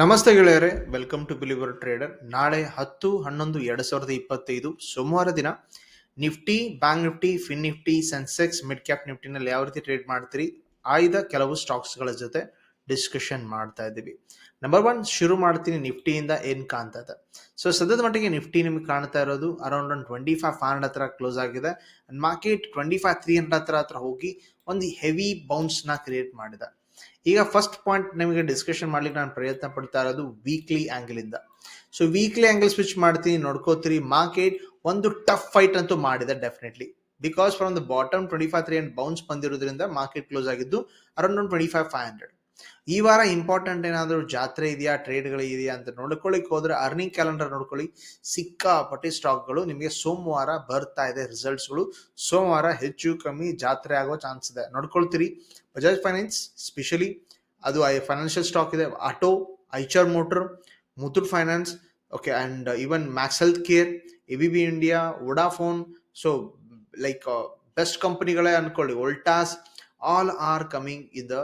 ನಮಸ್ತೆ ಗೆಳೆಯರೆ. Welcome to believer trader ನಾಳೆ ಹತ್ತು, ಹನ್ನೊಂದು, ಎರಡು ಸಾವಿರದ ಇಪ್ಪತ್ತೈದು ಸೋಮವಾರ ದಿನ Nifty, bank Nifty, fin Nifty, Sensex, mid cap ನಿಫ್ಟಿನಲ್ಲಿ ಯಾವ ರೀತಿ ಟ್ರೇಡ್ ಮಾಡ್ತೀರಿ? ಆಯ್ದ ಕೆಲವು ಸ್ಟಾಕ್ಸ್ಗಳ ಜೊತೆ ಡಿಸ್ಕಷನ್ ಮಾಡ್ತಾ ಇದ್ದೀವಿ. ನಂಬರ್ ಒನ್ ಶುರು ಮಾಡ್ತೀನಿ ನಿಫ್ಟಿಯಿಂದ ಏನ್ ಕಾಣ್ತದೆ. ಸೊ ಸದ್ಯದ ಮಟ್ಟಿಗೆ ನಿಫ್ಟಿ ನಿಮ್ಗೆ ಕಾಣ್ತಾ ಇರೋದು around one twenty five five hundred ಹತ್ರ ಕ್ಲೋಸ್ ಆಗಿದೆ. Market twenty five three hundred ಹತ್ರ ಹತ್ರ ಹೋಗಿ ಒಂದು ಹೆವಿ ಬೌನ್ಸ್ನ ಕ್ರಿಯೇಟ್ ಮಾಡಿದೆ. ಈಗ ಫಸ್ಟ್ ಪಾಯಿಂಟ್ ನಿಮಗೆ ಡಿಸ್ಕಷನ್ ಮಾಡ್ಲಿಕ್ಕೆ ನಾನು ಪ್ರಯತ್ನ ಪಡ್ತಾ ಇರೋದು ವೀಕ್ಲಿ ಆಂಗಲ್ ಇಂದ. ಸೊ ವೀಕ್ಲಿ ಆಂಗಲ್ ಸ್ವಿಚ್ ಮಾಡ್ತೀನಿ, ನೋಡ್ಕೋತೀರಿ ಮಾರ್ಕೆಟ್ ಒಂದು ಟಫ್ ಫೈಟ್ ಅಂತೂ ಮಾಡಿದೆ definitely because from the bottom twenty five three and bounce ಬಂದಿರೋದ್ರಿಂದ ಮಾರ್ಕೆಟ್ ಕ್ಲೋಸ್ ಆಗಿದ್ದು ಅರೌಂಡ್ ಒಂದು ಟ್ವೆಂಟಿ ಫೈವ್ ಫೈವ್ ಹಂಡ್ರೆಡ್ ಈ ವಾರ ಇಂಪಾರ್ಟೆಂಟ್ ಏನಾದರೂ ಜಾತ್ರೆ ಇದೆಯಾ ಟ್ರೇಡ್ಗಳು ಇದೆಯಾ ಅಂತ ನೋಡ್ಕೊಳ್ಳಿಕ್ಕೆ ಹೋದ್ರೆ ಅರ್ನಿಂಗ್ ಕ್ಯಾಲೆಂಡರ್ ನೋಡ್ಕೊಳ್ಳಿ. ಸಿಕ್ಕಾಪಟ್ಟಿ ಸ್ಟಾಕ್ಗಳು ನಿಮಗೆ ಸೋಮವಾರ ಬರ್ತಾ ಇದೆ ರಿಸಲ್ಟ್ಸ್ಗಳು ಸೋಮವಾರ ಹೆಚ್ಚು ಕಮ್ಮಿ ಜಾತ್ರೆ ಆಗೋ ಚಾನ್ಸ್ ಇದೆ. ನೋಡ್ಕೊಳ್ತೀರಿ. ಬಜಾಜ್ ಫೈನಾನ್ಸ್ ಸ್ಪೆಷಲಿ ಅದು ಐ ಫೈನಾನ್ಷಿಯಲ್ ಸ್ಟಾಕ್ ಇದೆ. Auto Eicher motor Muthoot finance okay and even Max health care A B B India Vodafone so like best ಕಂಪನಿಗಳೇ ಅಂದ್ಕೊಳ್ಳಿ Voltas all are coming in the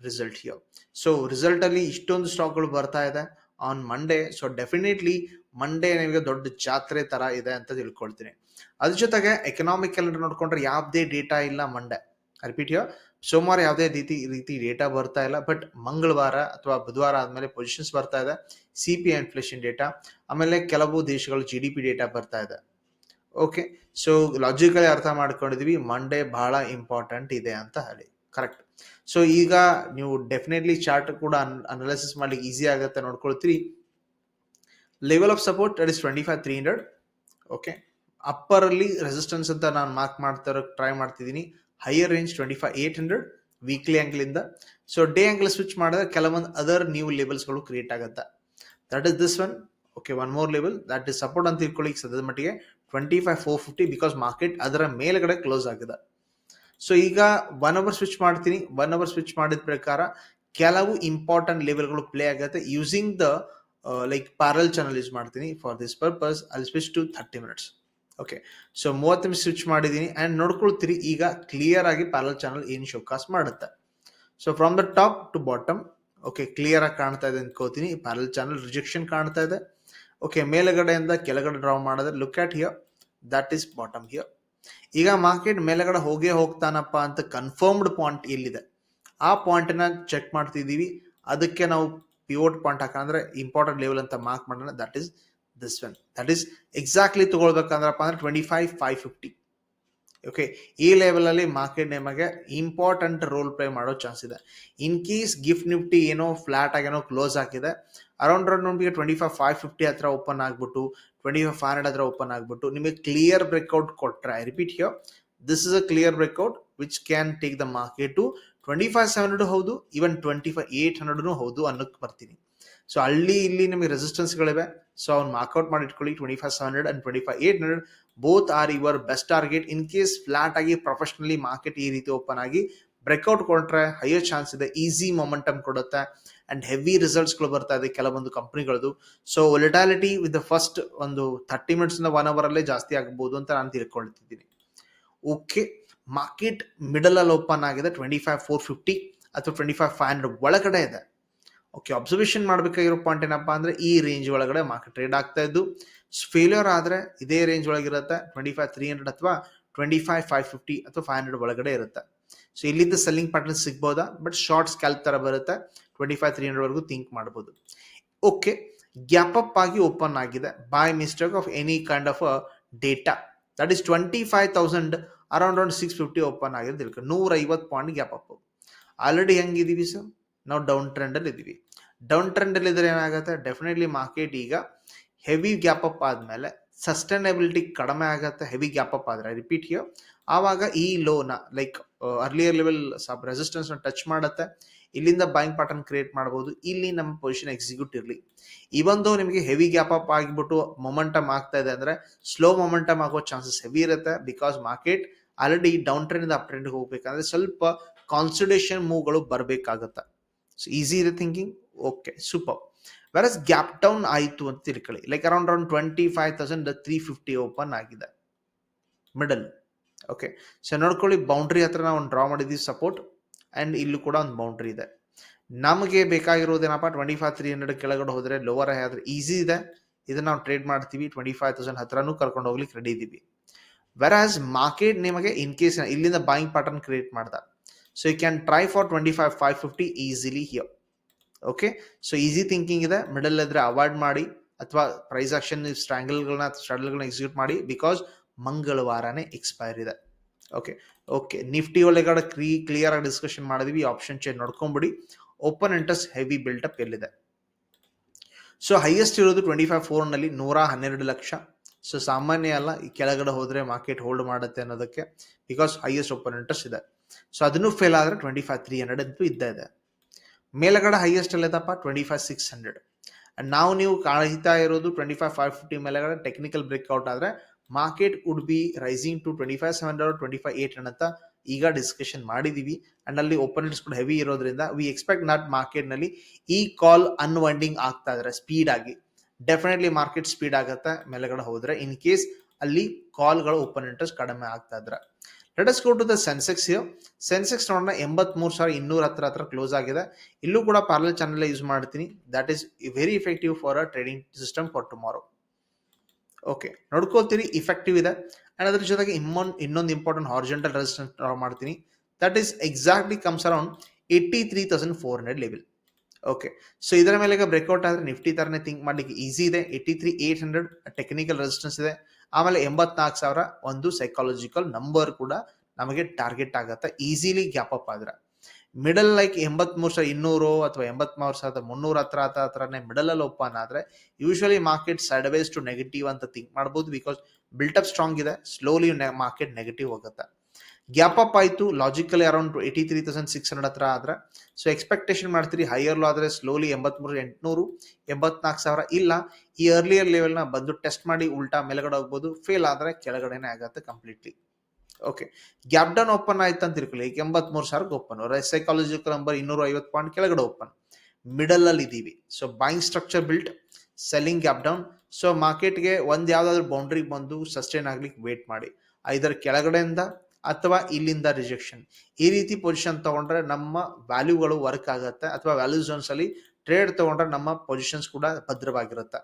result here so ರಿಸಲ್ಟಲ್ಲಿ ಇಷ್ಟೊಂದು ಸ್ಟಾಕ್ಗಳು ಬರ್ತಾ ಇದೆ on Monday so definitely Monday ನಿಮಗೆ ದೊಡ್ಡ ಜಾತ್ರೆ ಥರ ಇದೆ ಅಂತ ತಿಳ್ಕೊಳ್ತೀನಿ. ಅದ್ರ ಜೊತೆಗೆ ಎಕನಾಮಿಕ್ ಕ್ಯಾಲೆಂಡರ್ ನೋಡ್ಕೊಂಡ್ರೆ ಯಾವುದೇ ಡೇಟಾ ಇಲ್ಲ ಮಂಡೇ ರಿಪೀಟ್ ಹಿಯರ್ ಸೋಮವಾರ ಯಾವುದೇ ರೀತಿ ರೀತಿ ಡೇಟಾ ಬರ್ತಾ ಇಲ್ಲ ಬಟ್ ಮಂಗಳವಾರ ಅಥವಾ ಬುಧವಾರ ಆದ್ಮೇಲೆ ಪೊಸಿಷನ್ಸ್ ಬರ್ತಾ ಇದೆ. ಸಿ ಪಿ ಇನ್ಫ್ಲೇಷನ್ ಡೇಟಾ ಆಮೇಲೆ ಕೆಲವು ದೇಶಗಳು ಜಿ ಡಿ ಪಿ ಡೇಟಾ ಬರ್ತಾ ಇದೆ. ಓಕೆ ಸೊ ಲಾಜಿಕಲಿ ಅರ್ಥ ಮಾಡ್ಕೊಂಡಿದ್ವಿ ಮಂಡೇ ಬಹಳ ಇಂಪಾರ್ಟೆಂಟ್ ಇದೆ ಅಂತ ಹೇಳಿ. ಕರೆಕ್ಟ್ ಸೊ ಈಗ ನೀವು ಡೆಫಿನೆಟ್ಲಿ ಚಾರ್ಟ್ ಕೂಡ ಅನಾಲಿಸಿಸ್ ಮಾಡ್ಲಿಕ್ಕೆ ಈಸಿ ಆಗುತ್ತೆ ನೋಡ್ಕೊಳ್ತೀರಿ. Level of support that is twenty five three hundred okay ಅಪ್ಪರಲ್ಲಿ resistance ಅಂತ ನಾನು ಮಾರ್ಕ್ ಮಾಡ್ತಾ ಟ್ರೈ ಮಾಡ್ತಿದ್ದೀನಿ. Higher range twenty five eight hundred weekly angle ಇಂದ. ಸೊ ಡೇ ಆಂಗಲ್ ಸ್ವಿಚ್ ಮಾಡಿದ್ರೆ ಕೆಲವೊಂದು ಅದರ್ ನ್ಯೂ ಲೆವೆಲ್ಸ್ಗಳು ಕ್ರಿಯೇಟ್ ಆಗುತ್ತೆ. That is this one okay one more level that is support ಅಂತ ತಿಳ್ಕೊಳ್ಳಿ ಸದ್ಯದ ಮಟ್ಟಿಗೆ twenty five four fifty because market ಅದರ ಮೇಲ್ಗಡೆ ಕ್ಲೋಸ್ ಆಗಿದೆ. ಸೊ ಈಗ ಒನ್ ಅವರ್ ಸ್ವಿಚ್ ಮಾಡ್ತೀನಿ. ಒನ್ ಅವರ್ ಸ್ವಿಚ್ ಮಾಡಿದ ಪ್ರಕಾರ ಕೆಲವು ಇಂಪಾರ್ಟೆಂಟ್ ಲೆವೆಲ್ಗಳು ಪ್ಲೇ ಆಗುತ್ತೆ. Using the like parallel channel use ಮಾಡ್ತೀನಿ. ಫಾರ್ ದಿಸ್ ಪರ್ಪಸ್ ಅಲ್ಲಿ switch to thirty minutes okay so ಮೂವತ್ತು ನಿಮಿಷ ಸ್ವಿಚ್ ಮಾಡಿದ್ದೀನಿ ಆ್ಯಂಡ್ ನೋಡ್ಕೊಳ್ತೀರಿ, ಈಗ ಕ್ಲಿಯರ್ ಆಗಿ ಪ್ಯಾರಲ್ ಚಾನಲ್ ಏನು ಶೋಕಾಸ್ ಮಾಡುತ್ತೆ. So from the top to bottom okay clear ಆಗಿ ಕಾಣ್ತಾ ಇದೆ ಅನ್ಕೋತೀನಿ. ಪ್ಯಾರಲ್ ಚಾನಲ್ ರಿಜೆಕ್ಷನ್ ಕಾಣ್ತಾ ಇದೆ. ಓಕೆ ಮೇಲುಗಡೆಯಿಂದ ಕೆಳಗಡೆ ಡ್ರಾ ಮಾಡಿದ್ರೆ look at here that is bottom here ಈಗ ಮಾರ್ಕೆಟ್ ಮೇಲೆಗಡೆ ಹೋಗೇ ಹೋಗ್ತಾನಪ್ಪ ಅಂತ ಕನ್ಫರ್ಮ್ಡ್ ಪಾಯಿಂಟ್ ಎಲ್ಲಿದೆ? ಆ ಪಾಯಿಂಟನ್ನ ಚೆಕ್ ಮಾಡ್ತಿದ್ದೀವಿ. ಅದಕ್ಕೆ ನಾವು ಪಿವೋಟ್ ಪಾಯಿಂಟ್ ಹಾಕಂದ್ರೆ ಇಂಪಾರ್ಟೆಂಟ್ ಲೆವೆಲ್ ಅಂತ ಮಾರ್ಕ್ ಮಾಡೋಣ. That is this one that is exactly ತಗೊಳ್ಬೇಕಂದ್ರಪ್ಪ ಅಂದ್ರೆ twenty five five fifty okay ಈ ಲೆವೆಲಲ್ಲಿ ಮಾರ್ಕೆಟ್ ನಿಮಗೆ ಇಂಪಾರ್ಟೆಂಟ್ ರೋಲ್ ಪ್ಲೇ ಮಾಡೋ ಚಾನ್ಸ್ ಇದೆ. ಇನ್ ಕೇಸ್ ಗಿಫ್ಟ್ ನಿಫ್ಟಿ ಏನೋ ಫ್ಲಾಟ್ ಆಗೇನೋ ಕ್ಲೋಸ್ ಆಗಿದೆ ಅರೌಂಡ್ ಅರೌಂಡ್ ನಿಮಗೆ ಟ್ವೆಂಟಿ ಫೈವ್ ಫೈವ್ ಫಿಫ್ಟಿ ಹತ್ರ ಓಪನ್ ಆಗ್ಬಿಟ್ಟು ಟ್ವೆಂಟಿ ಫೈವ್ ಫೈವ್ ಹಂಡ್ರೆಡ್ ಹತ್ರ ಓಪನ್ ಆಗ್ಬಿಟ್ಟು ನಿಮಗೆ ಕ್ಲಿಯರ್ ಬ್ರೇಕ್ಔಟ್ ಕೊಟ್ಟರೆ I repeat here this is a clear breakout which can take the market to twenty five seven hundred ಹೌದು even twenty five eight ಹಂಡ್ರೆಡ್ನು ಹೌದು ಅನ್ನೋಕ್ಕೆ ಬರ್ತೀನಿ. ಸೊ ಅಲ್ಲಿ, ಇಲ್ಲಿ ನಿಮಗೆ ರೆಸಿಸ್ಟೆನ್ಸ್ಗಳಿವೆ ಸೊ ಅವ್ನು ಮಾರ್ಕ್ಔಟ್ ಮಾಡಿ ಇಟ್ಕೊಳ್ಳಿ twenty five hundred and twenty five eight hundred both are your best target in case flat ಆಗಿ ಪ್ರೊಫೆಷನಲಿ ಮಾರ್ಕೆಟ್ ಈ ರೀತಿ ಓಪನ್ ಆಗಿ ಬ್ರೇಕ್ಔಟ್ ಕೊಟ್ರೆ ಹೈಯರ್ ಚಾನ್ಸ್ ಇದೆ ಈಸಿ ಮೊಮೆಂಟಮ್ ಕೊಡುತ್ತೆ. ಅಂಡ್ ಹೆವಿ ರಿಸಲ್ಟ್ಸ್ಗಳು ಬರ್ತಾ ಇದೆ ಕೆಲವೊಂದು ಕಂಪ್ನಿಗಳದು so volatility with the first ಒಂದು ಥರ್ಟಿ ಮಿನಿಟ್ಸ್ ಇಂದ ಒನ್ ಅವರಲ್ಲೇ ಜಾಸ್ತಿ ಆಗಬಹುದು ಅಂತ ನಾನು ತಿಳ್ಕೊಳ್ತಿದ್ದೀನಿ. ಓಕೆ ಮಾರ್ಕೆಟ್ ಮಿಡಲ್ ಅಲ್ಲಿ ಓಪನ್ ಆಗಿದೆ ಟ್ವೆಂಟಿ ಫೈವ್ ಫೋರ್ ಫಿಫ್ಟಿ ಅಥವಾ ಟ್ವೆಂಟಿ ಫೈವ್ ಫೈವ್ ಹಂಡ್ರೆಡ್ ಒಳಗಡೆ ಇದೆ. ಓಕೆ ಅಬ್ಸರ್ವೇಷನ್ ಮಾಡಬೇಕಾಗಿರೋ ಪಾಯಿಂಟ್ ಏನಪ್ಪಾ ಅಂದ್ರೆ ಈ ರೇಂಜ್ ಒಳಗಡೆ ಮಾರ್ಕೆಟ್ ಟ್ರೇಡ್ ಆಗ್ತಾ ಇದ್ದು ಫೇಲ್ಯೂರ್ ಆದ್ರೆ ಇದೇ ರೇಂಜ್ ಒಳಗಿರುತ್ತೆ ಟ್ವೆಂಟಿ ಫೈವ್ ತ್ರೀ ಹಂಡ್ರೆಡ್ ಅಥವಾ ಟ್ವೆಂಟಿ ಫೈವ್ ಫೈವ್ ಫಿಫ್ಟಿ ಅಥವಾ ಫೈವ್ ಹಂಡ್ರೆಡ್ ಒಳಗಡೆ ಇರುತ್ತೆ. ಸೊ ಇಲ್ಲಿಂದ ಸೆಲ್ಲಿಂಗ್ ಪ್ಯಾಟರ್ನ್ ಸಿಗ್ಬೋದಾ? ಬಟ್ ಶಾರ್ಟ್ ಸ್ಕ್ಯಾಲ್ ಥರ ಬರುತ್ತೆ ಟ್ವೆಂಟಿ ಫೈವ್ ತ್ರೀ ಹಂಡ್ರೆಡ್ ವರೆಗೂ ಥಿಂಕ್ ಮಾಡ್ಬೋದು. ಓಕೆ ಗ್ಯಾಪ್ ಅಪ್ ಆಗಿ ಓಪನ್ ಆಗಿದೆ by mistake of any kind of data that is twenty five thousand around around six fifty open ಆಗಿರೋದು ನೂರ ಐವತ್ತು ಪಾಯಿಂಟ್ ಗ್ಯಾಪ್ ಅಪ್ ಆಲ್ರೆಡಿ ಹೆಂಗಿದೀವಿ ಸರ್ ನಾವು down trend ಅಲ್ಲಿ ಇದೀವಿ ಡೌನ್ ಟ್ರೆಂಡ್ ಅಲ್ಲಿ ಇದ್ರೆ ಏನಾಗುತ್ತೆ? ಡೆಫಿನೆಟ್ಲಿ ಮಾರ್ಕೆಟ್ ಈಗ ಹೆವಿ ಗ್ಯಾಪ್ ಅಪ್ ಆದಮೇಲೆ ಸಸ್ಟೈನಬಿಲಿಟಿ ಕಡಿಮೆ ಆಗುತ್ತೆ ಹೆವಿ ಗ್ಯಾಪ್ ಅಪ್ ಆದ್ರೆ. ರಿಪೀಟ್ ಹಿಯರ್ ಆವಾಗ ಈ ಲೋನ like earlier level sub resistance touch ಮಾಡುತ್ತೆ. ಇಲ್ಲಿಂದ ಬೈಂಗ್ ಪ್ಯಾಟರ್ನ್ ಕ್ರಿಯೇಟ್ ಮಾಡಬಹುದು ಇಲ್ಲಿ ನಮ್ಮ ಪೊಸಿಷನ್ ಎಕ್ಸಿಕ್ಯೂಟ್ ಇರಲಿ. ಇವಂದು ನಿಮಗೆ ಹೆವಿ ಗ್ಯಾಪ್ ಅಪ್ ಆಗಿಬಿಟ್ಟು ಮೊಮೆಂಟಮ್ ಆಗ್ತಾ ಇದೆ ಅಂದ್ರೆ ಸ್ಲೋ ಮೊಮೆಂಟಮ್ ಆಗೋ ಚಾನ್ಸಸ್ ಹೆವಿ ಇರುತ್ತೆ because market already down trend up trend ಹೋಗ್ಬೇಕಂದ್ರೆ ಸ್ವಲ್ಪ ಕಾನ್ಸಿಡೇಷನ್ ಮೂವ್ಗಳು ಬರಬೇಕಾಗತ್ತೆ. ಸೊ ಈಸಿ ಇದೆ ಥಿಂಕಿಂಗ್ ಓಕೆ ಸೂಪರ್ ವೆರಸ್ ಗ್ಯಾಪ್ ಡೌನ್ ಆಯಿತು ಅಂತ ತಿಳ್ಕೊಳ್ಳಿ. Like around around twenty five thousand three fifty open ಆಗಿದೆ. ಮಿಡಲ್ ಓಕೆ ಸೊ ನೋಡ್ಕೊಳ್ಳಿ ಬೌಂಡ್ರಿ ಹತ್ರ ನಾವು ಡ್ರಾ ಮಾಡಿದ್ದೀವಿ ಸಪೋರ್ಟ್ ಆ್ಯಂಡ್ ಇಲ್ಲೂ ಕೂಡ ಒಂದು ಬೌಂಡ್ರಿ ಇದೆ. ನಮಗೆ ಬೇಕಾಗಿರೋದೇನಪ್ಪ ಟ್ವೆಂಟಿ ಫೈವ್ ತ್ರೀ ಹಂಡ್ರೆಡ್ ಕೆಳಗಡೆ ಹೋದರೆ ಲೋವರ್ ಆದರೆ ಈಸಿ ಇದೆ. ಇದನ್ನ ನಾವು ಟ್ರೇಡ್ ಮಾಡ್ತೀವಿ ಟ್ವೆಂಟಿ ಫೈವ್ ತೌಸಂಡ್ ಹತ್ರನೂ ಕರ್ಕೊಂಡು ಹೋಗ್ಲಿಕ್ಕೆ ರೆಡಿ ಇದ್ದೀವಿ. ವೆರಾಸ್ ಮಾರ್ಕೆಟ್ ನಿಮಗೆ ಇನ್ ಕೇಸ್ ಇಲ್ಲಿಂದ ಬಾಯಿಂಗ್ ಪ್ಯಾಟರ್ನ್ ಕ್ರಿಯೇಟ್ ಮಾಡ್ದ. Can try for twenty five five fifty easily here okay so easy thinking ಇದೆ. ಮಿಡಲ್ ಇದ್ರೆ ಅವಾಯ್ಡ್ ಮಾಡಿ. ಅಥವಾ ಪ್ರೈಸ್ ಆಕ್ಷನ್ ಸ್ಟ್ರಾಂಗಲ್ಗಳನ್ನ ಸ್ಟ್ರಾಂಗಲ್ಗಳನ್ನ ಎಕ್ಸಿಕ್ಯೂಟ್ ಮಾಡಿ ಬಿಕಾಸ್ ಮಂಗಳವಾರನೇ ಎಕ್ಸ್ಪೈರ್ ಇದೆ. ಓಕೆ ಓಕೆ ನಿಫ್ಟಿ ಒಳಗಡೆ ಕ್ರೀ ಕ್ಲಿಯರ್ ಆಗಿ ಡಿಸ್ಕಷನ್ ಮಾಡಿದ್ವಿ. ಆಪ್ಷನ್ ಚೇಂಜ್ ನೋಡ್ಕೊಂಬಿಡಿ. ಓಪನ್ ಇಂಟ್ರೆಸ್ಟ್ ಹೆವಿ ಬಿಲ್ಟಪ್ ಎಲ್ಲಿದೆ? ಸೊ ಹೈಯೆಸ್ಟ್ ಇರೋದು ಟ್ವೆಂಟಿ ಫೈವ್ ಫೋರ್ನಲ್ಲಿ ನೂರ ಹನ್ನೆರಡು ಲಕ್ಷ. ಸೊ ಸಾಮಾನ್ಯ ಅಲ್ಲ, ಈ ಕೆಳಗಡೆ ಹೋದರೆ ಮಾರ್ಕೆಟ್ ಹೋಲ್ಡ್ ಮಾಡುತ್ತೆ ಅನ್ನೋದಕ್ಕೆ. ಬಿಕಾಸ್ ಹೈಯೆಸ್ಟ್ ಓಪನ್ ಇಂಟ್ರೆಸ್ಟ್ ಇದೆ. ಸೊ ಅದನ್ನು ಫೇಲ್ ಆದರೆ ಟ್ವೆಂಟಿ ಫೈವ್ ತ್ರೀ ಹಂಡ್ರೆಡ್ ಅಂತೂ ಇದ್ದೇ ಇದೆ. ಮೇಲಗಡೆ highest ಅಲ್ಲಿದಪ್ಪ twenty five six hundred and ನಾವು ನೀವು ಕಾಳಿತಾ ಇರೋದು ಟ್ವೆಂಟಿ ಫೈವ್ ಫೈವ್ ಫಿಫ್ಟಿ ಮೇಲೆಗಡೆ ಟೆಕ್ನಿಕಲ್ ಬ್ರೇಕ್ಔಟ್ ಆದರೆ market would be rising to twenty five seven hundred twenty five eight ಅಂತ ಈಗ ಡಿಸ್ಕಷನ್ ಮಾಡಿದೀವಿ. ಅಂಡ್ ಅಲ್ಲಿ ಓಪನ್ ಕೂಡ ಹೆವಿ ಇರೋದ್ರಿಂದ ವಿ ಎಕ್ಸ್ಪೆಕ್ಟ್ ನಾಟ್ ಮಾರ್ಕೆಟ್ನಲ್ಲಿ ಈ ಕಾಲ್ ಅನ್ವೈಂಡಿಂಗ್ ಆಗ್ತಾ ಇದ್ರೆ ಸ್ಪೀಡ್ ಆಗಿ. ಡೆಫಿನೆಟ್ಲಿ ಮಾರ್ಕೆಟ್ ಸ್ಪೀಡ್ ಆಗುತ್ತೆ ಮೇಲೆಗಡೆ ಹೋದ್ರೆ ಇನ್ ಕೇಸ್ ಅಲ್ಲಿ ಕಾಲ್ಗಳು ಓಪನ್ ಇಂಟ್ರೆಸ್ಟ್ ಕಡಿಮೆ ಆಗ್ತಾ ಇದ್ರೆ. Let's go to the Sensex Sensex ನೋಡೋಣ, ಎಂಬತ್ಮೂರು ಸಾವಿರ ಇನ್ನೂರ ಹತ್ರ ಹತ್ರ ಕ್ಲೋಸ್ ಆಗಿದೆ. ಇಲ್ಲೂ ಕೂಡ ಪಾರ್ಲರ್ ಚಾನಲ್ ಯೂಸ್ ಮಾಡ್ತೀನಿ. That is very effective for a trading system for tomorrow okay ನೋಡ್ಕೊಳ್ತೀರಿ effective ಇದೆ. ಆ್ಯಂಡ್ ಅದ್ರ ಜೊತೆಗೆ ಇನ್ನೊಂದು ಇನ್ನೊಂದು ಇಂಪಾರ್ಟೆಂಟ್ ಹಾರ್ಜೆಂಟಲ್ ರೆಸಿಸ್ಟೆನ್ಸ್ ಡ್ರಾ ಮಾಡ್ತೀನಿ. That is exactly comes around eighty three thousand four hundred level okay so ಇದರ ಮೇಲೆ ಈಗ ಬ್ರೇಕ್ಔಟ್ ಆದರೆ ನಿಫ್ಟಿ ಥರನೇ ಥಿಂಕ್ ಮಾಡಲಿಕ್ಕೆ ಈಸಿ ಇದೆ. Eighty three eight hundred technical resistance ಇದೆ. ಆಮೇಲೆ ಎಂಬತ್ನಾಲ್ಕು ಸಾವಿರ ಒಂದು ಸೈಕಾಲಜಿಕಲ್ ನಂಬರ್ ಕೂಡ ನಮಗೆ ಟಾರ್ಗೆಟ್ ಆಗತ್ತೆ ಈಸಿಲಿ ಗ್ಯಾಪ್ ಅಪ್ ಆದ್ರೆ. ಮಿಡಲ್ ಲೈಕ್ ಎಂಬತ್ಮೂರು ಸಾವಿರ ಇನ್ನೂರು ಅಥವಾ ಎಂಬತ್ಮೂರು ಸಾವಿರದ ಮುನ್ನೂರ ಹತ್ರ ಹತ್ರ, ಹತ್ರನೇ ಮಿಡಲ್ ಅಲ್ಲಿ ಓಪನ್ ಆದ್ರೆ usually market side wise to negative ಅಂತ ಥಿಂಕ್ ಮಾಡ್ಬೋದು ಬಿಕಾಸ್ ಅಪ್ ಸ್ಟ್ರಾಂಗ್ ಇದೆ ಸ್ಲೋಲಿ ಮಾರ್ಕೆಟ್ ನೆಗೆಟಿವ್ ಹೋಗುತ್ತೆ. ಗ್ಯಾಪ್ ಅಪ್ ಆಯಿತು logically around eighty three thousand six hundred ಹತ್ರ ಆದ್ರೆ. ಸೊ ಎಕ್ಸ್ಪೆಕ್ಟೇಷನ್ ಮಾಡ್ತೀರಿ ಹೈಯರ್ ಆದರೆ ಸ್ಲೋಲಿ ಎಂಬತ್ಮೂರು, ಎಂಟುನೂರು, ಎಂಬತ್ನಾಲ್ಕು ಸಾವಿರ. ಇಲ್ಲ, ಈ ಅರ್ಲಿಯರ್ ಲೆವೆಲ್ನ ಬಂದು ಟೆಸ್ಟ್ ಮಾಡಿ ಉಲ್ಟಾ ಮೇಲ್ಗಡೆ ಹೋಗ್ಬೋದು. ಫೇಲ್ ಆದರೆ ಕೆಳಗಡೆನೆ ಆಗುತ್ತೆ completely okay gap down open ಆಯ್ತು ಅಂತ ತಿಳ್ಕೊಳ್ಳಿ. ಈಗ ಎಂಬತ್ಮೂರು ಸಾವಿರಕ್ಕೆ ಓಪನ್ ಸೈಕಾಲಜಿಕಲ್ ನಂಬರ್ ಇನ್ನೂರ ಐವತ್ತು ಪಾಯಿಂಟ್ ಕೆಳಗಡೆ ಓಪನ್ ಮಿಡಲ್ ಅಲ್ಲಿ ಇದ್ದೀವಿ so buying structure built selling gap down so ಮಾರ್ಕೆಟ್ಗೆ ಒಂದು ಯಾವ್ದಾದ್ರು ಬೌಂಡ್ರಿಗೆ ಬಂದು ಸಸ್ಟೈನ್ ಆಗ್ಲಿಕ್ಕೆ ವೇಟ್ ಮಾಡಿ. ಐದರ ಕೆಳಗಡೆಯಿಂದ ಅಥವಾ ಇಲ್ಲಿಂದ ರಿಜೆಕ್ಷನ್ ಈ ರೀತಿ ಪೊಸಿಷನ್ ತಗೊಂಡ್ರೆ ನಮ್ಮ ವ್ಯಾಲ್ಯೂಗಳು ವರ್ಕ್ ಆಗುತ್ತೆ ಅಥವಾ ವ್ಯಾಲ್ಯೂ ಝೋನ್ಸ್ ಅಲ್ಲಿ ಟ್ರೇಡ್ ತಗೊಂಡ್ರೆ ನಮ್ಮ ಪೊಸಿಷನ್ಸ್ ಕೂಡ ಭದ್ರವಾಗಿರುತ್ತೆ.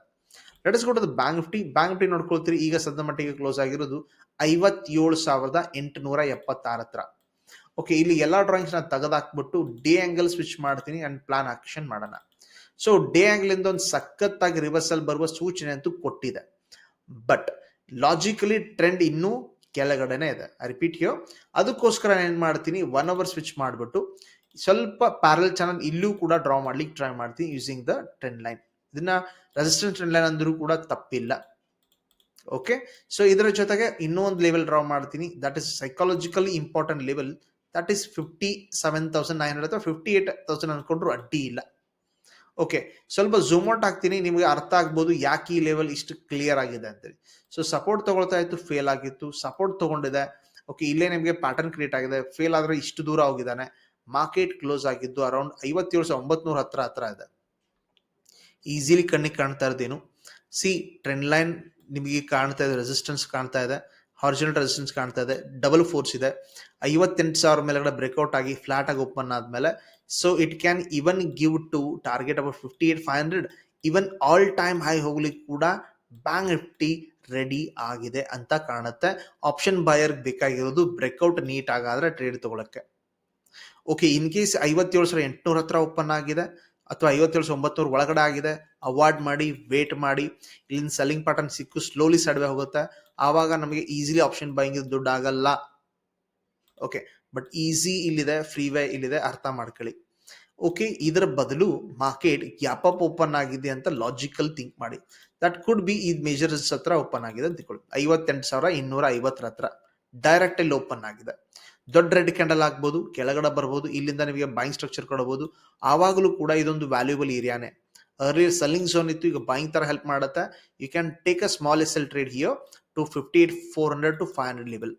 Let us go to bank Nifty bank Nifty ನೋಡ್ಕೊಳ್ತೀರಿ. ಈಗ ಸದ್ಯ ಮಟ್ಟಿಗೆ ಕ್ಲೋಸ್ ಆಗಿರೋದು ಐವತ್ತೇಳು ಸಾವಿರದ ಎಂಟುನೂರ ಎಪ್ಪತ್ತಾರ ಹತ್ರ. ಓಕೆ ಇಲ್ಲಿ ಎಲ್ಲ ಡ್ರಾಯಿಂಗ್ಸ್ನ ತೆಗೆದಾಕ್ಬಿಟ್ಟು ಡೇ ಆಂಗಲ್ ಸ್ವಿಚ್ ಮಾಡ್ತೀನಿ ಅಂಡ್ ಪ್ಲಾನ್ ಆಕ್ಷನ್ ಮಾಡೋಣ. ಸೊ ಡೇ ಆಂಗಲ್ ಇಂದ ಒಂದು ಸಖತ್ತಾಗಿ ರಿವರ್ಸಲ್ ಬರುವ ಸೂಚನೆ ಅಂತೂ ಕೊಟ್ಟಿದೆ. ಬಟ್ ಲಾಜಿಕಲಿ ಟ್ರೆಂಡ್ ಇನ್ನೂ ಕೆಳಗಡೆನೆ ಇದೆ. ರಿಪೀಟ್ ಯೋ ಅದಕ್ಕೋಸ್ಕರ ನಾನು ಏನ್ ಮಾಡ್ತೀನಿ ಒನ್ ಅವರ್ ಸ್ವಿಚ್ ಮಾಡಿಬಿಟ್ಟು ಸ್ವಲ್ಪ ಪ್ಯಾರಲ್ ಚಾನಲ್ ಇಲ್ಲೂ ಕೂಡ ಡ್ರಾ ಮಾಡ್ಲಿಕ್ಕೆ ಟ್ರೈ ಮಾಡ್ತೀನಿ ಯೂಸಿಂಗ್ ದ ಟ್ರೆಂಡ್ ಲೈನ್ ಇದನ್ನ ರೆಸಿಸ್ಟೆನ್ಸ್ ಟ್ರೆಂಡ್ ಲೈನ್ ಅಂದ್ರೂ ಕೂಡ ತಪ್ಪಿಲ್ಲ. ಓಕೆ ಸೊ ಇದರ ಜೊತೆಗೆ ಇನ್ನೊಂದು ಲೆವೆಲ್ ಡ್ರಾ ಮಾಡ್ತೀನಿ. That is psychologically important level that is fifty seven thousand nine hundred ಅಥವಾ ಫಿಫ್ಟಿ ಏಟ್ ತೌಸಂಡ್ ಅನ್ಕೊಂಡ್ರು ಅಡ್ಡಿ ಇಲ್ಲ. ಓಕೆ ಸ್ವಲ್ಪ ಝೂಮ್ ಔಟ್ ಆಗ್ತೀನಿ ನಿಮಗೆ ಅರ್ಥ ಆಗ್ಬೋದು ಯಾಕೆ ಈ ಲೆವೆಲ್ ಇಷ್ಟು ಕ್ಲಿಯರ್ ಆಗಿದೆ ಅಂತೇಳಿ. ಸೊ ಸಪೋರ್ಟ್ ತಗೊಳ್ತಾ ಇತ್ತು ಫೇಲ್ ಆಗಿತ್ತು ಸಪೋರ್ಟ್ ತಗೊಂಡಿದೆ. ಓಕೆ ಇಲ್ಲೇ ನಿಮಗೆ ಪ್ಯಾಟರ್ನ್ ಕ್ರಿಯೇಟ್ ಆಗಿದೆ. ಫೇಲ್ ಆದರೆ ಇಷ್ಟು ದೂರ ಹೋಗಿದ್ದಾನೆ. ಮಾರ್ಕೆಟ್ ಕ್ಲೋಸ್ ಆಗಿದ್ದು ಅರೌಂಡ್ ಐವತ್ತೇಳು ಸಾವಿರ, ಒಂಬತ್ನೂರ ಹತ್ರ ಹತ್ರ ಇದೆ. ಈಸಿಲಿ ಕಣ್ಣಿಗೆ ಕಾಣ್ತಾ ಇರೋದೇನು. ಸಿ ಟ್ರೆಂಡ್ ಲೈನ್ ನಿಮಗೆ ಕಾಣ್ತಾ ಇದೆ ರೆಸಿಸ್ಟೆನ್ಸ್ ಕಾಣ್ತಾ ಇದೆ ಹಾರ್ಜಿನಲ್ ರೆಸಿಸ್ಟೆನ್ಸ್ ಕಾಣ್ತಾ ಇದೆ ಡಬಲ್ ಫೋರ್ಸ್ ಇದೆ. ಐವತ್ತೆಂಟು ಸಾವಿರ ಮೇಲೆಗಡೆ ಬ್ರೇಕ್ಔಟ್ ಆಗಿ ಫ್ಲಾಟ್ ಆಗಿ ಓಪನ್ ಆದ್ಮೇಲೆ so it can even give to target about fifty eight five hundred even all time high ಹೋಗ್ಲಿಕ್ಕೆ ಕೂಡ ಬ್ಯಾಂಕ್ ನಿಫ್ಟಿ ರೆಡಿ ಆಗಿದೆ ಅಂತ ಕಾಣುತ್ತೆ. ಆಪ್ಷನ್ ಬಯರ್ ಬೇಕಾಗಿರೋದು ಬ್ರೇಕ್ಔಟ್ ನೀಟ್ ಆಗಾದ್ರೆ ಟ್ರೇಡ್ ತಗೊಳಕ್ಕೆ. ಓಕೆ ಇನ್ ಕೇಸ್ ಐವತ್ತೇಳು ಸಾವಿರ ಎಂಟುನೂರ ಹತ್ರ ಓಪನ್ ಆಗಿದೆ ಅಥವಾ ಐವತ್ತೇಳು ಸಾವಿರ ಒಂಬತ್ತುನೂರ ಒಳಗಡೆ ಆಗಿದೆ ಅವಾಯ್ಡ್ ಮಾಡಿ ವೇಟ್ ಮಾಡಿ. ಇಲ್ಲಿನ ಸೆಲ್ಲಿಂಗ್ ಪ್ಯಾಟರ್ನ್ ಸಿಕ್ಕು ಸ್ಲೋಲಿ ಸಡ್ವೆ ಹೋಗುತ್ತೆ. ಆವಾಗ ನಮಗೆ ಈಸಿಲಿ ಆಪ್ಷನ್ ಬೈಯಿಂಗ್ ದುಡ್ಡು ಆಗಲ್ಲ. ಓಕೆ ಬಟ್ ಈಸಿ ಇಲ್ಲಿದೆ ಫ್ರೀ ವೇ ಇಲ್ಲಿದೆ, ಅರ್ಥ ಮಾಡ್ಕೊಳ್ಳಿ. ಓಕೆ ಇದರ ಬದಲು ಮಾರ್ಕೆಟ್ ಗ್ಯಾಪ್ ಅಪ್ ಓಪನ್ ಆಗಿದೆ ಅಂತ ಲಾಜಿಕಲ್ ಥಿಂಕ್ ಮಾಡಿ. ದಟ್ ಕುಡ್ ಬಿ ಈ ಮೇಜರ್ಸ್ ಹತ್ರ ಓಪನ್ ಆಗಿದೆ ಅಂತ ತಿಳ್ಕೊಳ್ಳಿ. ಐವತ್ತೆಂಟು ಸಾವಿರ ಇನ್ನೂರ ಐವತ್ತರ ಹತ್ರ ಡೈರೆಕ್ಟ್ ಅಲ್ಲಿ ಓಪನ್ ಆಗಿದೆ. ದೊಡ್ಡ ರೆಡ್ ಕ್ಯಾಂಡಲ್ ಆಗ್ಬೋದು, ಕೆಳಗಡೆ ಬರ್ಬೋದು, ಇಲ್ಲಿಂದ ನಿಮಗೆ ಬೈಂಗ್ ಸ್ಟ್ರಕ್ಚರ್ ಕೊಡಬಹುದು ಆವಾಗಲೂ ಕೂಡ ಇದೊಂದು ವ್ಯಾಲ್ಯೂಬಲ್ ಏರಿಯಾನೇ ಅರ್ಲಿಯರ್ ಸೆಲ್ಲಿಂಗ್ ಝೋನ್ ಇತ್ತು, ಈಗ ಬೈಂಗ್ ತರ ಹೆಲ್ಪ್ ಮಾಡುತ್ತೆ. You can take a small S L trade here to fifty eight four hundred to five hundred level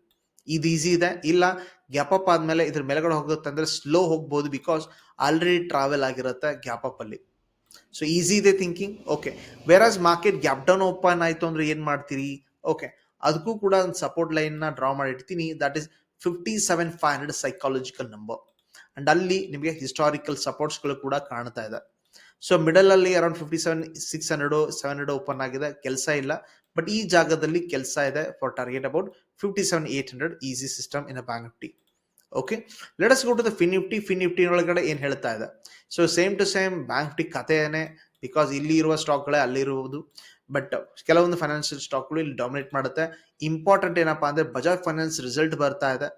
ಇದು ಈಸಿ ಇದೆ. ಇಲ್ಲ ಗ್ಯಾಪ್ ಅಪ್ ಆದ್ಮೇಲೆ ಇದ್ರ ಮೇಲ್ಗಡೆ ಹೋಗುತ್ತೆ ಅಂದ್ರೆ ಸ್ಲೋ ಹೋಗ್ಬೋದು ಬಿಕಾಸ್ ಆಲ್ರೆಡಿ ಟ್ರಾವೆಲ್ ಆಗಿರುತ್ತೆ ಗ್ಯಾಪ್ ಅಪ್ ಅಲ್ಲಿ. ಸೊ ಈಸಿ ಇದೆ thinking okay whereas market gap down open ಆಯ್ತು ಅಂದ್ರೆ ಏನ್ ಮಾಡ್ತೀರಿ? ಓಕೆ ಅದಕ್ಕೂ ಕೂಡ ಒಂದು ಸಪೋರ್ಟ್ ಲೈನ್ನ ಡ್ರಾ ಮಾಡಿ ಇಡ್ತೀನಿ that is fifty seven five hundred psychological number and ಅಲ್ಲಿ ನಿಮಗೆ ಹಿಸ್ಟಾರಿಕಲ್ ಸಪೋರ್ಟ್ಸ್ಗಳು ಕೂಡ ಕಾಣ್ತಾ ಇದೆ. ಸೊ ಮಿಡಲ್ ಅಲ್ಲಿ around fifty seven six hundred seven hundred open ಆಗಿದೆ, ಕೆಲಸ ಇಲ್ಲ. ಬಟ್ ಈ ಜಾಗದಲ್ಲಿ ಕೆಲಸ ಇದೆ for target about fifty seven eight hundred easy system in a bank Nifty okay let us go to the Fin Nifty Fin ಒಳಗಡೆ ಏನು ಹೇಳ್ತಾ ಇದೆ? So same to same bank Nifty ಕಥೆಯೇ because ಇಲ್ಲಿ ಇರುವ ಸ್ಟಾಕ್ಗಳೇ ಅಲ್ಲಿರುವುದು ಬಟ್ ಕೆಲವೊಂದು ಫೈನಾನ್ಷಿಯಲ್ ಸ್ಟಾಕ್ಗಳು ಇಲ್ಲಿ dominate ಮಾಡುತ್ತೆ. ಇಂಪಾರ್ಟೆಂಟ್ ಏನಪ್ಪಾ ಅಂದ್ರೆ ಬಜಾಜ್ ಫೈನಾನ್ಸ್ ರಿಸಲ್ಟ್ ಬರ್ತಾ ಇದೆ.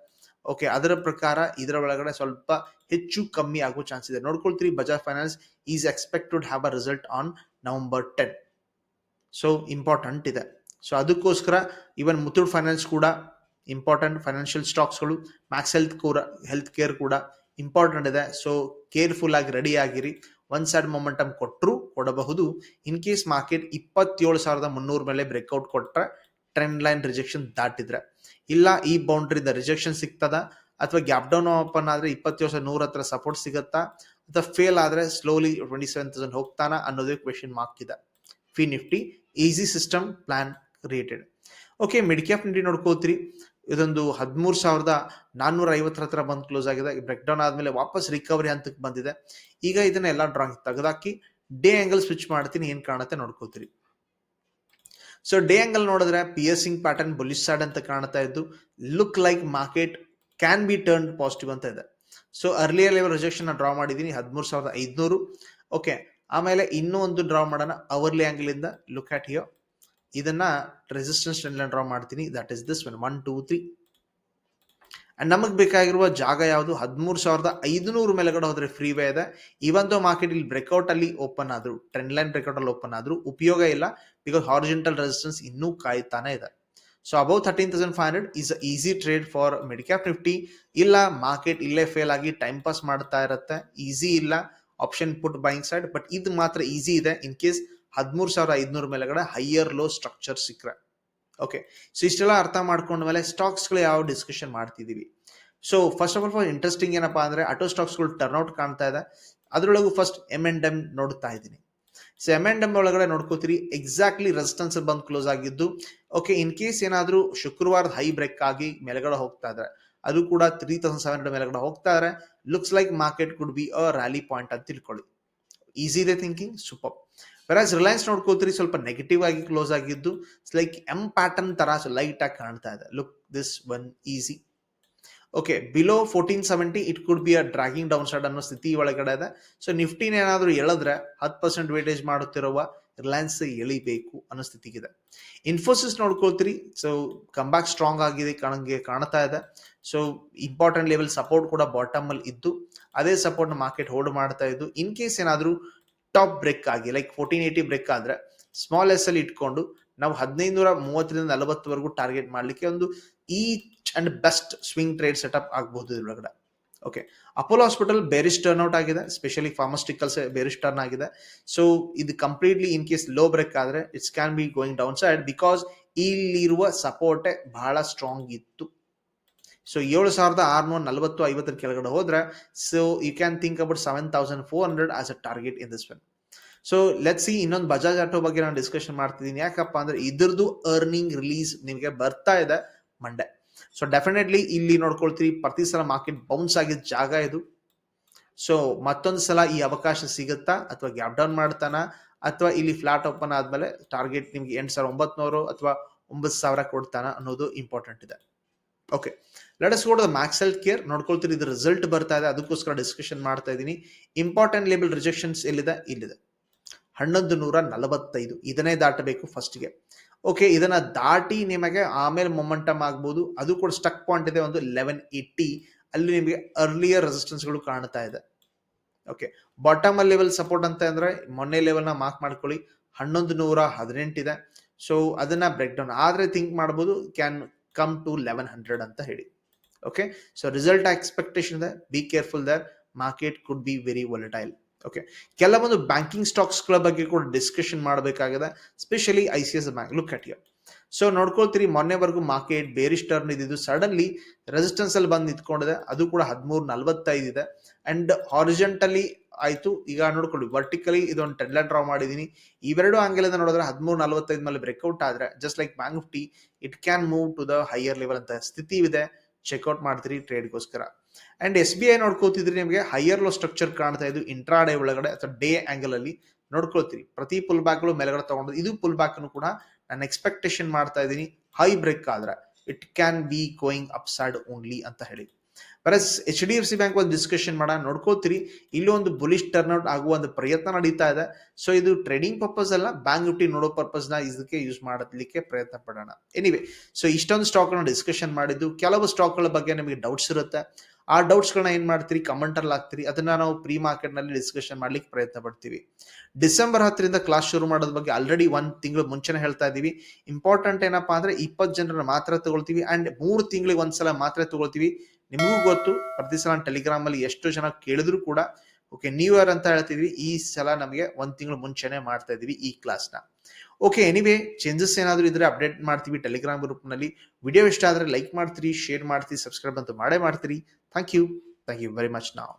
ಓಕೆ ಅದರ ಪ್ರಕಾರ ಇದರ ಒಳಗಡೆ ಸ್ವಲ್ಪ ಹೆಚ್ಚು ಕಮ್ಮಿ ಆಗೋ ಚಾನ್ಸ್ ಇದೆ. ನೋಡ್ಕೊಳ್ತೀರಿ Bajaj Finance is expected have a result on November ten so important ಇದೆ. ಸೊ ಅದಕ್ಕೋಸ್ಕರ ಈವನ್ ಮುತ್ತೂಟ್ ಫೈನಾನ್ಸ್ ಕೂಡ ಇಂಪಾರ್ಟೆಂಟ್ ಫೈನಾನ್ಷಿಯಲ್ ಸ್ಟಾಕ್ಸ್ಗಳು ಮ್ಯಾಕ್ಸ್ ಹೆಲ್ತ್ ಕೂಡ ಹೆಲ್ತ್ ಕೇರ್ ಕೂಡ ಇಂಪಾರ್ಟೆಂಟ್ ಇದೆ. ಸೊ ಕೇರ್ಫುಲ್ ಆಗಿ ರೆಡಿ ಆಗಿರಿ. ಒನ್ ಸೈಡ್ ಮೊಮೆಂಟಮ್ ಕೊಟ್ಟರು ಕೊಡಬಹುದು. ಇನ್ ಕೇಸ್ ಮಾರ್ಕೆಟ್ ಇಪ್ಪತ್ತೇಳು ಸಾವಿರದ ಮುನ್ನೂರ ಮೇಲೆ ಬ್ರೇಕ್ಔಟ್ ಕೊಟ್ಟರೆ ಟ್ರೆಂಡ್ ಲೈನ್ ರಿಜೆಕ್ಷನ್ ದಾಟಿದ್ರೆ. ಇಲ್ಲ, ಈ ಬೌಂಡ್ರಿಯಿಂದ ರಿಜೆಕ್ಷನ್ ಸಿಗ್ತದ? ಅಥವಾ ಗ್ಯಾಪ್ ಡೌನ್ ಓಪನ್ ಆದ್ರೆ ಇಪ್ಪತ್ತೇಳು ಸಾವಿರದ ನೂರ ಹತ್ರ ಸಪೋರ್ಟ್ ಸಿಗುತ್ತಾ? ಅಥವಾ ಫೇಲ್ ಆದ್ರೆ ಸ್ಲೋಲಿ ಟ್ವೆಂಟಿ ಸೆವೆನ್ ತೌಸಂಡ್ ಹೋಗ್ತಾನ ಅನ್ನೋದೇ ಕ್ವೆಶನ್ ಮಾರ್ಕ್ ಇದೆ. Fin Nifty easy system plan created okay mid cap Nifty ನೋಡ್ಕೋತ್ರಿ ಇದೊಂದು ಹದಿಮೂರು ಸಾವಿರದ ನಾನ್ನೂರ ಐವತ್ತರ ಹತ್ರ ಬಂದು ಕ್ಲೋಸ್ ಆಗಿದೆ. ಬ್ರೇಕ್ ಡೌನ್ ಆದ್ಮೇಲೆ ವಾಪಸ್ ರಿಕವರಿ ಹಂತಕ್ಕೆ ಬಂದಿದೆ. ಈಗ ಇದನ್ನ ಎಲ್ಲ ಡ್ರಾಯಿಂಗ್ ತೆಗೆದಾಕಿ ಡೇ ಆಂಗಲ್ ಸ್ವಿಚ್ ಮಾಡ್ತೀನಿ, ಏನ್ ಕಾಣುತ್ತೆ ನೋಡ್ಕೋತೀರಿ ಸೊ ಡೇ ಆಂಗಲ್ ನೋಡಿದ್ರೆ ಪಿಯರ್ಸಿಂಗ್ ಪ್ಯಾಟರ್ನ್ ಬುಲಿಶ್ ಸೈಡ್ ಅಂತ ಕಾಣ್ತಾ ಇದ್ದು look like market can be turn positive ಅಂತ ಇದೆ. So earlier level rejection draw ಮಾಡಿದ್ದೀನಿ, ಹದಿಮೂರು ಸಾವಿರದ ಐದುನೂರು. ಓಕೆ ಆಮೇಲೆ ಇನ್ನೂ ಒಂದು ಡ್ರಾ ಮಾಡೋಣ ಅವರ್ಲಿ ಆಂಗಲ್ ಇಂದ ಲುಕ್ ಆಟ್ ಹಿಯರ್ ಇದನ್ನ ರೆಸಿಸ್ಟೆನ್ಸ್ ಡ್ರಾ ಮಾಡ್ತೀನಿ. That is this one one two three and ನಮಗೆ ಬೇಕಾಗಿರುವ ಜಾಗ ಯಾವುದು? ಹದಿಮೂರು ಸಾವಿರದ ಐದುನೂರು ಮೇಲೆಗಡೆ ಹೋದರೆ ಫ್ರೀ ವೇ ಇದೆ ಇವನ್ ಮಾರ್ಕೆಟ್ ಇಲ್ಲಿ ಅಲ್ಲಿ ಓಪನ್ ಆದ್ರು ಟ್ರೆಂಡ್ ಲೈನ್ ಬ್ರೇಕ್ಔಟ್ ಅಲ್ಲಿ ಓಪನ್ ಆದರೂ, ಉಪಯೋಗ ಇಲ್ಲ. ಬಿಕಾಸ್ ಹಾರಿಜೆಂಟಲ್ ರೆಸಿಸ್ಟೆನ್ಸ್ ಇನ್ನೂ ಕಾಯ್ತಾನೆ ಇದೆ. So above thirteen thousand five hundred is easy trade for mid cap Nifty ಇಲ್ಲ ಮಾರ್ಕೆಟ್ ಇಲ್ಲೇ ಫೇಲ್ ಆಗಿ ಟೈಮ್ ಪಾಸ್ ಮಾಡ್ತಾ ಇರುತ್ತೆ. ಈಸಿ ಇಲ್ಲ. Option put buying side but ಇದು ಮಾತ್ರ ಈಸಿ ಇದೆ. ಇನ್ ಕೇಸ್ ಹದಿಮೂರು ಸಾವಿರ ಐದುನೂರು ಮೇಲೆಗಡೆ ಹೈಯರ್ ಲೋ ಸ್ಟ್ರಕ್ಚರ್ ಸಿಕ್ಕರೆ. ಓಕೆ ಸೊ ಇಷ್ಟೆಲ್ಲ ಅರ್ಥ ಮಾಡ್ಕೊಂಡ ಮೇಲೆ ಸ್ಟಾಕ್ಸ್ಗಳು ಯಾವ ಡಿಸ್ಕಷನ್ ಮಾಡ್ತಿದೀವಿ so first of all for interesting ಏನಪ್ಪಾ ಅಂದ್ರೆ ಆಟೋ ಸ್ಟಾಕ್ಸ್ಗಳು ಟರ್ನ್ಔಟ್ ಕಾಣ್ತಾ ಇದೆ. ಅದರೊಳಗೂ ಫಸ್ಟ್ ಎಂ ಅಂಡ್ ಎಂ ನೋಡ್ತಾ ಇದ್ದೀನಿ. ಸೊ ಎಂ ಅಂಡ್ ಎಂ ಒಳಗಡೆ ನೋಡ್ಕೋತೀರಿ ಎಕ್ಸಾಕ್ಟ್ಲಿ ರೆಸಿಸ್ಟೆನ್ಸ್ ಬಂದು ಕ್ಲೋಸ್ ಆಗಿದ್ದು ಓಕೆ ಇನ್ ಕೇಸ್ ಏನಾದರೂ ಶುಕ್ರವಾರದ ಹೈ ಬ್ರೇಕ್ ಆಗಿ ಮೇಲೆಗಡೆ ಹೋಗ್ತಾ ಇದ್ರೆ, ಅದು ಕೂಡ ತ್ರೀ ತೌಸಂಡ್ ಸೆವೆನ್ ಹಂಡ್ರೆಡ್ ಮೇಲೆಗಡೆ ಹೋಗ್ತಾ ಇದ್ರೆ looks like market could be a rally point ಅಂತ ತಿಳ್ಕೊಳ್ಳಿ. ಈಸಿ ಇದೆ ಥಿಂಕಿಂಗ್ ಸೂಪರ್ ವೆರಾಸ್ ರಿಲಯನ್ಸ್ ನೋಡ್ಕೋತೀರಿ ಸ್ವಲ್ಪ ನೆಗೆಟಿವ್ ಆಗಿ ಕ್ಲೋಸ್ ಆಗಿದ್ದು ಲೈಕ್ ಎಂ ಪ್ಯಾಟರ್ನ್ ತರ ಲೈಟ್ ಆಗಿ ಕಾಣ್ತಾ ಇದೆ. Look this one easy okay below fourteen seventy it could be a dragging down side ಅನ್ನೋ ಸ್ಥಿತಿ ಒಳಗಡೆ ಇದೆ. ಸೊ ನಿಫ್ಟಿನ ಏನಾದರೂ ಎಳೆದ್ರೆ ಹತ್ತು ಪರ್ಸೆಂಟ್ ವೇಟೇಜ್ ಮಾಡುತ್ತಿರುವ ರಿಲಯನ್ಸ್ ಎಳಿಬೇಕು ಅನ್ನೋ ಸ್ಥಿತಿಗಿದೆ. ಇನ್ಫೋಸಿಸ್ ನೋಡ್ಕೊಳ್ತೀರಿ ಸೊ ಕಂಬ್ಯಾಕ್ ಸ್ಟ್ರಾಂಗ್ ಆಗಿದೆ ಕಾಣಂಗೆ ಕಾಣ್ತಾ ಇದೆ. ಸೊ ಇಂಪಾರ್ಟೆಂಟ್ ಲೆವೆಲ್ ಸಪೋರ್ಟ್ ಕೂಡ ಬಾಟಮ್ ಅಲ್ಲಿ ಇದ್ದು, ಅದೇ ಸಪೋರ್ಟ್ ಮಾರ್ಕೆಟ್ ಹೋಲ್ಡ್ ಮಾಡ್ತಾ ಇದ್ದು ಇನ್ ಕೇಸ್ ಏನಾದರೂ ಟಾಪ್ ಬ್ರೇಕ್ ಆಗಿ ಲೈಕ್ ಫೋರ್ಟೀನ್ ಏಯ್ಟಿ ಬ್ರೇಕ್ ಆದ್ರೆ ಸ್ಮಾಲ್ ಎಸ್ ಅಲ್ಲಿ ಇಟ್ಕೊಂಡು ನಾವು ಹದಿನೈದುನೂರ ಮೂವತ್ತರಿಂದ ನಲವತ್ತವರೆಗೂ ಟಾರ್ಗೆಟ್ ಮಾಡಲಿಕ್ಕೆ ಒಂದು each and best swing trade setup ಆಗಬಹುದು ಇದ್ರೊಳಗಡೆ. Okay Apollo Hospital bearish turn out ಆಗಿದೆ ಸ್ಪೆಷಲಿ ಫಾರ್ಮಸ್ಟಿಕಲ್ಸ್ ಬೇರಿಸ್ ಟರ್ನ್ ಆಗಿದೆ. ಸೊ ಇದು completely in case low break ಆದ್ರೆ it's can be going down side because ಇಲ್ಲಿರುವ ಸಪೋರ್ಟೆ ಬಹಳ ಸ್ಟ್ರಾಂಗ್ ಇತ್ತು. ಸೊ ಏಳು ಸಾವಿರದ ಆರುನೂರ ನಲವತ್ತು ಐವತ್ತರ ಕೆಳಗಡೆ ಹೋದ್ರೆ so you can think about seven thousand four hundred as a target in this when so let see ಇನ್ನೊಂದು ಬಜಾಜ್ ಆಟೋ ಬಗ್ಗೆ ನಾನು ಡಿಸ್ಕಷನ್ ಮಾಡ್ತಿದ್ದೀನಿ. ಯಾಕಪ್ಪ ಅಂದ್ರೆ ಇದ್ರದ್ದು ಅರ್ನಿಂಗ್ ರಿಲೀಸ್ ನಿಮಗೆ ಬರ್ತಾ ಇದೆ ಮಂಡೆ ಸೊ ಡೆಫಿನೆಟ್ಲಿ ಇಲ್ಲಿ ನೋಡ್ಕೊಳ್ತೀರಿ, ಪ್ರತಿ ಸಲ ಮಾರ್ಕೆಟ್ ಬೌನ್ಸ್ ಆಗಿದ್ದ ಜಾಗ ಇದು. ಸೊ ಮತ್ತೊಂದು ಸಲ ಈ ಅವಕಾಶ ಸಿಗುತ್ತಾ? ಅಥವಾ ಗ್ಯಾಪ್ ಡೌನ್ ಮಾಡ್ತಾನ? ಅಥವಾ ಇಲ್ಲಿ ಫ್ಲಾಟ್ ಓಪನ್ ಆದ್ಮೇಲೆ ಟಾರ್ಗೆಟ್ ನಿಮ್ಗೆ ಎಂಟು ಸಾವಿರ ಒಂಬತ್ನೂರು ಅಥವಾ ಒಂಬತ್ತು ಸಾವಿರ ಕೊಡ್ತಾನ ಅನ್ನೋದು ಇಂಪಾರ್ಟೆಂಟ್ ಇದೆ. ಓಕೆ ಲೆಟಸ್ ಕೂಡ ಮ್ಯಾಕ್ಸ್ ಹೆಲ್ತ್ ಕೇರ್ ನೋಡ್ಕೊಳ್ತೀರಿ, ಇದು ರಿಸಲ್ಟ್ ಬರ್ತಾ ಇದೆ. ಅದಕ್ಕೋಸ್ಕರ ಡಿಸ್ಕಷನ್ ಮಾಡ್ತಾ ಇದ್ದೀನಿ. ಇಂಪಾರ್ಟೆಂಟ್ ಲೇಬಲ್ ರಿಜೆಕ್ಷನ್ಸ್ ಎಲ್ಲಿದೆ? ಇಲ್ಲಿದೆ. ಹನ್ನೊಂದು ನೂರ ನಲವತ್ತೈದು. ಇದನ್ನೇ ದಾಟಬೇಕು ಫಸ್ಟ್ಗೆ ಓಕೆ ಇದನ್ನ ದಾಟಿ ನಿಮಗೆ ಆಮೇಲೆ ಮೊಮೆಂಟಮ್ ಆಗ್ಬೋದು. ಅದು ಕೂಡ ಸ್ಟಕ್ ಪಾಯಿಂಟ್ ಇದೆ, ಒಂದು ಲೆವೆನ್ ಏಯ್ಟಿ ಅಲ್ಲಿ ನಿಮಗೆ ಅರ್ಲಿಯರ್ ರೆಸಿಸ್ಟೆನ್ಸ್ಗಳು ಕಾಣ್ತಾ ಇದೆ. ಓಕೆ ಬಾಟಮ್ ಲೆವೆಲ್ ಸಪೋರ್ಟ್ ಅಂತ ಅಂದ್ರೆ ಮೊನ್ನೆ ಲೆವೆಲ್ನ ಮಾರ್ಕ್ ಮಾಡ್ಕೊಳ್ಳಿ. ಹನ್ನೊಂದು ನೂರ ಹದಿನೆಂಟಿದೆ ಸೊ ಅದನ್ನ ಬ್ರೇಕ್ ಡೌನ್ ಆದ್ರೆ ಥಿಂಕ್ ಮಾಡ್ಬೋದು can come to eleven hundred ಅಂತ ಹೇಳಿ. ಓಕೆ ಸೊ ರಿಸಲ್ಟ್ ಎಕ್ಸ್ಪೆಕ್ಟೇಷನ್ ಇದೆ be careful there. Market could be very volatile. Okay ಕೆಲವೊಂದು ಬ್ಯಾಂಕಿಂಗ್ ಸ್ಟಾಕ್ಸ್ಗಳ ಬಗ್ಗೆ ಕೂಡ ಡಿಸ್ಕಷನ್ ಮಾಡಬೇಕಾಗಿದೆ. Specially I C S bank look at you so ನೋಡ್ಕೊಳ್ತೀರಿ, ಮೊನ್ನೆವರೆಗೂ ಮಾರ್ಕೆಟ್ ಬೇರಿಷ್ ಟರ್ನ್ ಇದ್ದಿದ್ದು. ಸಡನ್ಲಿ ರೆಸಿಸ್ಟೆನ್ಸ್ ಅಲ್ಲಿ ಬಂದು ನಿಂತ್ಕೊಂಡಿದೆ. ಅದು ಕೂಡ ಹದಿಮೂರು ನಲ್ವತ್ತೈದು ಇದೆ. ಅಂಡ್ ಹಾರಿಜೆಂಟಲಿ ಆಯ್ತು. ಈಗ ನೋಡ್ಕೊಳ್ಳಿ ವರ್ಟಿಕಲಿ ಇದೊಂದು ಟೆಡ್ಲ ಡ್ರಾ ಮಾಡಿದೀನಿ ಇವೆರಡು ಆಂಗಲ್ ನೋಡಿದ್ರೆ ಹದಿಮೂರು ನಲ್ವತ್ತೈದು ಮೇಲೆ ಬ್ರೇಕ್ಔಟ್ ಆದ್ರೆ just like bank Nifty it can move to the higher level ಅಂತ ಸ್ಥಿತಿ ಇದೆ ಚೆಕ್ಔಟ್ ಮಾಡ್ತೀರಿ ಟ್ರೇಡ್ಗೋಸ್ಕರ ಅಂಡ್ ಎಸ್ ಬಿ ಐ ನೋಡ್ಕೋತಿದ್ರೆ ನಿಮಗೆ ಹೈಯರ್ ಲೋ ಸ್ಟ್ರಕ್ಚರ್ ಕಾಣ್ತಾ ಇದು ಇಂಟ್ರಾಡೇ ಒಳಗಡೆ ಅಥವಾ ಡೇ ಆಂಗಲ್ ಅಲ್ಲಿ ನೋಡ್ಕೊಳ್ತೀರಿ. ಪ್ರತಿ ಪುಲ್ ಬ್ಯಾಕ್ಗಳು ಮೇಲ್ಗಡೆ ತಗೊಂಡು ಇದು ಪುಲ್ ಬ್ಯಾಕ್ ಕೂಡ ನಾನು ಎಕ್ಸ್ಪೆಕ್ಟೇಷನ್ ಮಾಡ್ತಾ ಇದ್ದೀನಿ. ಹೈ ಬ್ರೇಕ್ ಆದ್ರೆ. It can be going up side only ಅಂತ ಹೇಳಿ. ಬರಸ್ H D F C bank ಒಂದು ಡಿಸ್ಕಷನ್ ಮಾಡ, ನೋಡ್ಕೋತೀರಿ, ಇಲ್ಲಿ ಒಂದು ಬುಲಿಶ್ ಟರ್ನ್ಔಟ್ ಆಗುವ ಒಂದು ಪ್ರಯತ್ನ ನಡೀತಾ ಇದೆ. ಸೊ ಇದು ಟ್ರೇಡಿಂಗ್ ಪರ್ಪಸ್ ಅಲ್ಲ ಬ್ಯಾಂಕ್ ನಿಫ್ಟಿ ನೋಡೋ ಪರ್ಪಸ್ನ ಇದಕ್ಕೆ ಯೂಸ್ ಮಾಡಲಿಕ್ಕೆ ಪ್ರಯತ್ನ ಪಡೋಣ. ಎನಿವೆ ಸೊ ಇಷ್ಟೊಂದು ಸ್ಟಾಕ್ ಡಿಸ್ಕಷನ್ ಮಾಡಿದ್ದು, ಕೆಲವು ಸ್ಟಾಕ್ಗಳ ಬಗ್ಗೆ ನಿಮಗೆ ಡೌಟ್ಸ್ ಇರುತ್ತೆ. ಆ ಡೌಟ್ಸ್ಗಳನ್ನ ಏನ್ ಮಾಡ್ತೀರಿ ಕಮೆಂಟ್ ಅಲ್ಲಿ ಹಾಕ್ತೀರಿ, ಅದನ್ನ ನಾವು ಪ್ರೀ ಮಾರ್ಕೆಟ್ನಲ್ಲಿ ಡಿಸ್ಕಷನ್ ಮಾಡ್ಲಿಕ್ಕೆ ಪ್ರಯತ್ನ ಪಡ್ತೀವಿ. ಡಿಸೆಂಬರ್ ಹತ್ತರಿಂದ ಕ್ಲಾಸ್ ಶುರು ಮಾಡೋದ್ರ ಬಗ್ಗೆ ಆಲ್ರೆಡಿ ಒಂದ್ ತಿಂಗಳು ಮುಂಚೆನೆ ಹೇಳ್ತಾ ಇದೀವಿ. ಇಂಪಾರ್ಟೆಂಟ್ ಏನಪ್ಪಾ ಅಂದ್ರೆ ಇಪ್ಪತ್ತು ಜನರ ಮಾತ್ರ ತಗೊಳ್ತೀವಿ ಅಂಡ್ ಮೂರು ತಿಂಗಳಿಗೆ ಒಂದ್ಸಲ ಮಾತ್ರ ತಗೊಳ್ತೀವಿ. ನಿಮಗೂ ಗೊತ್ತು, ಪ್ರತಿ ಸಲ ಟೆಲಿಗ್ರಾಮ್ ಅಲ್ಲಿ ಎಷ್ಟು ಜನ ಕೇಳಿದ್ರು ಕೂಡ ಓಕೆ ನ್ಯೂ ಇಯರ್ ಅಂತ ಹೇಳ್ತಿದ್ವಿ, ಈ ಸಲ ನಮಗೆ ಒಂದ್ ತಿಂಗಳು ಮುಂಚೆನೆ ಮಾಡ್ತಾ ಇದೀವಿ ಈ ಕ್ಲಾಸ್ನ. ಓಕೆ ಎನಿವೇ ಚೇಂಜಸ್ ಏನಾದರೂ ಇದ್ರೆ ಅಪ್ಡೇಟ್ ಮಾಡ್ತೀವಿ ಟೆಲಿಗ್ರಾಮ್ ಗ್ರೂಪ್ನಲ್ಲಿ. ವಿಡಿಯೋ ಇಷ್ಟ ಆದ್ರೆ ಲೈಕ್ ಮಾಡ್ತೀರಿ ಶೇರ್ ಮಾಡ್ತೀರಿ ಸಬ್ಸ್ಕ್ರೈಬ್ ಅಂತೂ ಮಾಡೇ ಮಾಡ್ತೀರಿ. Thank you thank you very much ನಾವು